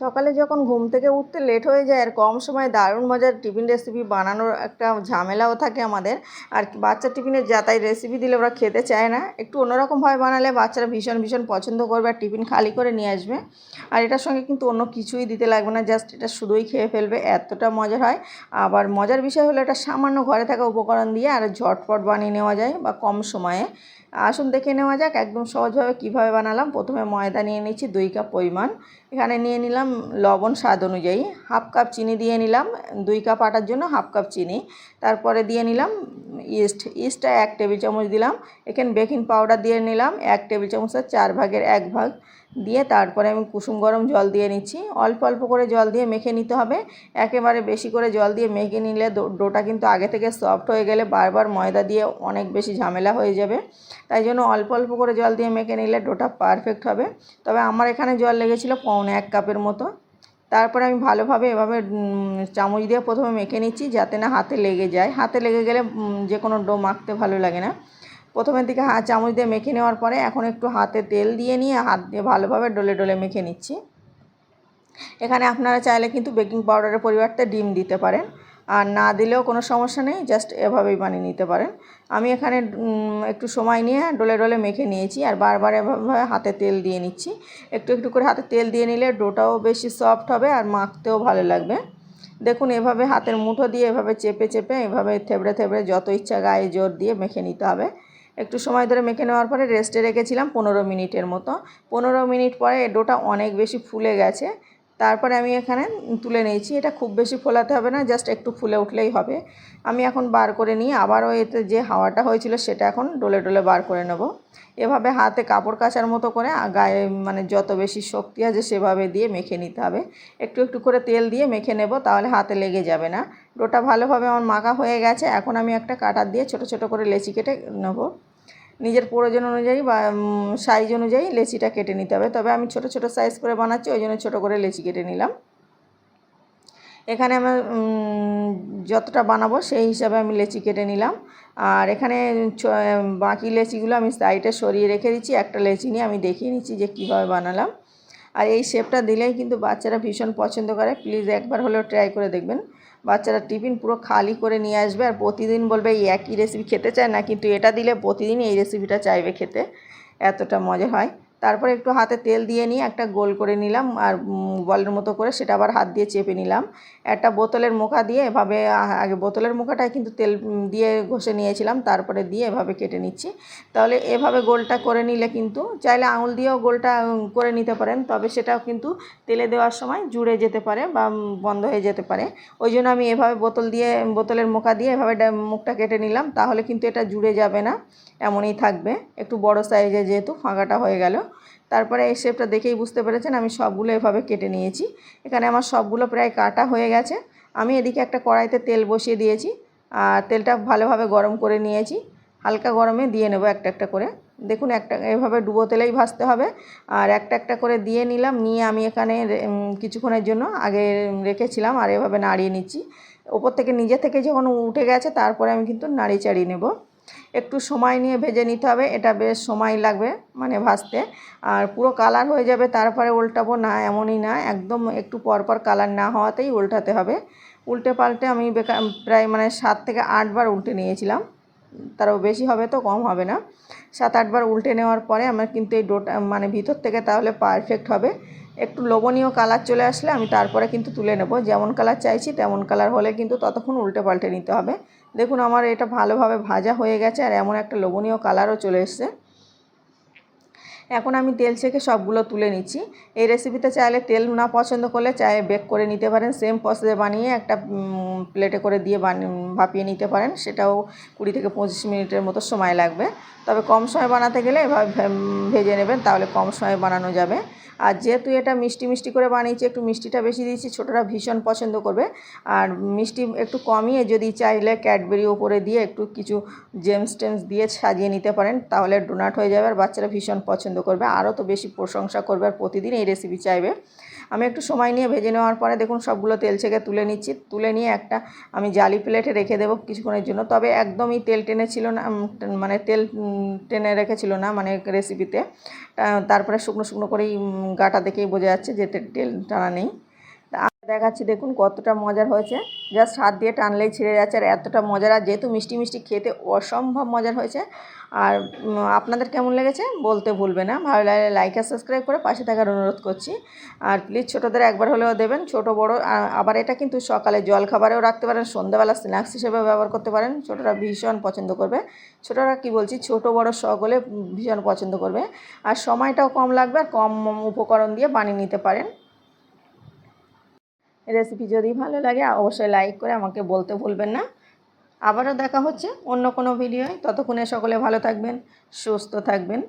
সকালে যখন ঘুম থেকে উঠতে লেট হয়ে যায়, আর কম সময়ে দারুণ মজার টিফিন রেসিপি বানানোর একটা ঝামেলাও থাকে আমাদের, আর বাচ্চার টিফিনের যা তাই রেসিপি দিলে ওরা খেতে চায় না। একটু অন্যরকমভাবে বানালে বাচ্চারা ভীষণ ভীষণ পছন্দ করবে, আর টিফিন খালি করে নিয়ে আসবে। আর এটার সঙ্গে কিন্তু অন্য কিছুই দিতে লাগবে না জাস্ট এটা শুধুই খেয়ে ফেলবে, এতটা মজার হয়। আবার মজার বিষয় হলো এটা সামান্য ঘরে থাকা উপকরণ দিয়ে আর ঝটপট বানিয়ে নেওয়া যায়, বা কম সময়ে। আসুন দেখে নেওয়া যাক, একদম সহজভাবে কীভাবে বানালাম। প্রথমে ময়দা নিয়ে নিচ্ছি দুই কাপ পরিমাণ। এখানে নিয়ে নিলাম লবণ স্বাদ অনুযায়ী। হাফ কাপ চিনি দিয়ে নিলাম। দুই কাপ আটার জন্য হাফ কাপ চিনি। তারপরে দিয়ে নিলাম ইস্ট ইস্টটা এক টেবিল চামচ দিলাম। এখানে বেকিং পাউডার দিয়ে নিলাম, এক টেবিল চামচের চার ভাগের এক ভাগ। দিয়ে তারপরে আমি কুসুম গরম জল দিয়ে নিচ্ছি। অল্প অল্প করে জল দিয়ে মেখে নিতে হবে। একেবারে বেশি করে জল দিয়ে মেখে নিলে ডোটা কিন্তু আগে থেকে সফট হয়ে গেলে বারবার ময়দা দিয়ে অনেক বেশি ঝামেলা হয়ে যাবে। তাই জন্য অল্প অল্প করে জল দিয়ে মেখে নিলে ডোটা পারফেক্ট হবে। তবে আমার এখানে জল লেগেছিলো পৌনে এক কাপের মতো। তারপরে আমি ভালোভাবে এভাবে চামচ দিয়ে প্রথমে মেখে নিচ্ছি যাতে না হাতে লেগে যায়। হাতে লেগে গেলে যে কোনো ডো মাখতে ভালো লাগে না। প্রথমের দিকে হা, চামচ দিয়ে মেখে নেওয়ার পরে এখন একটু হাতে তেল দিয়ে নিয়ে হাত দিয়ে ভালোভাবে ডলে ডলে মেখে নিচ্ছি। এখানে আপনারা চাইলে কিন্তু বেকিং পাউডারের পরিবর্তে ডিম দিতে পারেন। আর না দিলেও কোনো সমস্যা নেই জাস্ট এভাবেই বানিয়ে নিতে পারেন। আমি এখানে একটু সময় নিয়ে ডোলে ডোলে মেখে নিয়েছি আর বারবার এভাবে হাতে তেল দিয়ে নিচ্ছি। একটু একটু করে হাতে তেল দিয়ে নিলে ডোটাও বেশি সফট হবে আর মাখতেও ভালো লাগবে। দেখুন, এভাবে হাতের মুঠো দিয়ে এভাবে চেপে চেপে, এভাবে থেবড়ে থেবড়ে যত ইচ্ছা গায়ে জোর দিয়ে মেখে নিতে হবে। একটু সময় ধরে মেখে নেওয়ার পরে রেস্টে রেখেছিলাম পনেরো মিনিটের মতো। পনেরো মিনিট পরে ডোটা অনেক বেশি ফুলে গেছে। তারপরে আমি এখানে তুলে নিয়েছি। এটা খুব বেশি ফোলাতে হবে না, জাস্ট একটু ফুলে উঠলেই হবে। আমি এখন বার করে নিয়ে আবারও এতে যে হাওয়াটা হয়েছিল সেটা এখন ডলে ডলে বার করে নেব। এভাবে হাতে কাপড় কাচার মতো করে গায়ে মানে যত বেশি শক্তি আছে সেভাবে দিয়ে মেখে নিতে হবে। একটু একটু করে তেল দিয়ে মেখে নেব, তাহলে হাতে লেগে যাবে না। ডোটা ভালোভাবে আমার মাখা হয়ে গেছে। এখন আমি একটা কাটার দিয়ে ছোট ছোট করে লেচি কেটে নেব। নিজের প্রয়োজন অনুযায়ী বা সাইজ অনুযায়ী লেচিটা কেটে নিতে হবে। তবে আমি ছোট ছোট সাইজ করে বানাচ্ছি, ওই জন্য ছোটো করে লেচি কেটে নিলাম। এখানে আমার যতটা বানাবো সেই হিসাবে আমি লেচি কেটে নিলাম। আর এখানে বাকি লেচিগুলো আমি সাইডে সরিয়ে রেখে দিচ্ছি। একটা লেচি নিয়ে আমি দেখিয়ে নিচ্ছি যে কীভাবে বানালাম। আর এই শেপটা দিলেই কিন্তু বাচ্চারা ভীষণ পছন্দ করে। প্লিজ একবার হলেও ট্রাই করে দেখবেন। বাচ্চারা টিফিন পুরো খালি করে নিয়ে আসবে আর প্রতিদিন বলবে এই একই রেসিপি খেতে চায়? না কিন্তু এটা দিলে প্রতিদিন এই রেসিপিটা চাইবে খেতে? এতটা মজা হয়। তারপরে একটু হাতে তেল দিয়ে নিয়ে একটা গোল করে নিলাম আর বলের মতো করে সেটা আবার হাত দিয়ে চেপে নিলাম। একটা বোতলের মুখা দিয়ে এভাবে আগে বোতলের মুখাটায় কিন্তু তেল দিয়ে ঘষে নিয়েছিলাম, তারপরে দিয়ে এভাবে কেটে নিচ্ছি। তাহলে এভাবে গোলটা করে নিলে কিন্তু, চাইলে আঙুল দিয়েও গোলটা করে নিতে পারেন, তবে সেটাও কিন্তু তেলে দেওয়ার সময় জুড়ে যেতে পারে বা বন্ধ হয়ে যেতে পারে। ওই জন্য আমি এভাবে বোতল দিয়ে, বোতলের মুখা দিয়ে এভাবে মুখটা কেটে নিলাম, তাহলে কিন্তু এটা জুড়ে যাবে না, এমনই থাকবে। একটু বড় সাইজে যেহেতু ফাঁকাটা হয়ে গেল। তারপরে এই শেপটা দেখেই বুঝতে পেরেছেন, আমি সবগুলো এভাবে কেটে নিয়েছি। এখানে আমার সবগুলো প্রায় কাটা হয়ে গেছে। আমি এদিকে একটা কড়াইতে তেল বসিয়ে দিয়েছি, আর তেলটা ভালোভাবে গরম করে নিয়েছি। হালকা গরমে দিয়ে নেব একটা একটা করে। দেখুন, একটা, এভাবে ডুবো তেলেই ভাজতে হবে। আর একটা একটা করে দিয়ে নিলাম, নিয়ে আমি এখানে কিছুক্ষণের জন্য আগে রেখেছিলাম, আর এভাবে নাড়িয়ে নিচ্ছি। ওপর থেকে নিজে থেকে যখন উঠে গেছে, তারপরে আমি কিন্তু নাড়িয়ে চাড়িয়ে নেব। একটু সময় নিয়ে ভেজে নিতে হবে, এটা বেশ সময় লাগবে মানে ভাজতে। আর পুরো কালার হয়ে যাবে, তারপরে উল্টাবো না, এমনই না, একদম একটু পরপর কালার না হওয়াতেই উল্টাতে হবে। উল্টে পাল্টে আমি প্রায় মানে সাত থেকে আটবার উল্টে নিয়েছিলাম, তারও বেশি হবে তো, কম হবে না। সাত আটবার উল্টে নেওয়ার পরে আমার কিন্তু এই ডোটা মানে ভিতর থেকে তাহলে পারফেক্ট হবে। একটু লোভনীয় কালার চলে আসলে আমি তারপরে কিন্তু তুলে নেব, যেমন কালার চাইছি তেমন কালার হলে কিন্তু ততক্ষণ উল্টে পাল্টে নিতে হবে। দেখুন আমার এটা ভালোভাবে ভাজা হয়ে গেছে আর এমন একটা লোভনীয় কালারও চলে এসছে। এখন আমি তেল ছেঁকে সবগুলো তুলে নিচ্ছি। এই রেসিপিতে চাইলে তেল না পছন্দ করলে চাই বেক করে নিতে পারেন। সেম প্রসেসে বানিয়ে একটা প্লেটে করে দিয়ে ভাপিয়ে নিতে পারেন। সেটাও কুড়ি থেকে পঁচিশ মিনিটের মতো সময় লাগবে। তবে কম সময় বানাতে গেলে এভাবে ভেজে নেবেন, তাহলে কম সময় বানানো যাবে। আর যেহেতু এটা মিষ্টি মিষ্টি করে বানিয়েছি, একটু মিষ্টিটা বেশি দিয়েছি, ছোটরা ভীষণ পছন্দ করবে। আর মিষ্টি একটু কমিয়ে যদি চাইলে ক্যাডবেরি ওপরে দিয়ে একটু কিছু জেমস টেমস দিয়ে সাজিয়ে নিতে পারেন, তাহলে ডোনাট হয়ে যাবে। আর বাচ্চারা ভীষণ পছন্দ করবে, আরও তো বেশি প্রশংসা করবে আর প্রতিদিন এই রেসিপি চাইবে। আমি একটু সময় নিয়ে ভেজে নেওয়ার পরে দেখুন সবগুলো তেল ছেঁকে তুলে নিচ্ছি। তুলে নিয়ে একটা আমি জালি প্লেটে রেখে দেবো কিছুক্ষণের জন্য। তবে একদমই তেল টেনে ছিল না মানে তেল টেনে রেখেছিল না মানে রেসিপিতে তারপরে শুকনো শুকনো করেই গাটা দেখেই বোঝা যাচ্ছে যে তেল টানা নেই। দেখাচ্ছি, দেখুন কতটা মজার হয়েছে। জাস্ট হাত দিয়ে টানলেই ছিঁড়ে যাচ্ছে, আর এতটা মজার, আর যেহেতু মিষ্টি মিষ্টি খেতে অসম্ভব মজার হয়েছে, আর আপনাদের কেমন লেগেছে বলতে ভুলবে না। ভালো লাগলে লাইক আর সাবস্ক্রাইব করে পাশে থাকার অনুরোধ করছি। আর প্লিজ ছোটোদের একবার হলেও দেবেন, ছোট বড় আবার এটা কিন্তু সকালে জল খাবারেও রাখতে পারেন, সন্ধ্যাবেলা স্ন্যাক্স হিসেবে ব্যবহার করতে পারেন, ছোটরা ভীষণ পছন্দ করবে। ছোটরা কি বলছি, ছোট বড় সকলে ভীষণ পছন্দ করবে। আর সময়টাও কম লাগবে, আর কম উপকরণ দিয়ে বানিয়ে নিতে পারেন। রেসিপি যদি ভালো লাগে, অবশ্যই লাইক করে আমাকে বলতে ভুলবেন না। আবারও দেখা হচ্ছে অন্য কোনো ভিডিওয় ততক্ষণে সকলে ভালো থাকবেন, সুস্থ থাকবেন।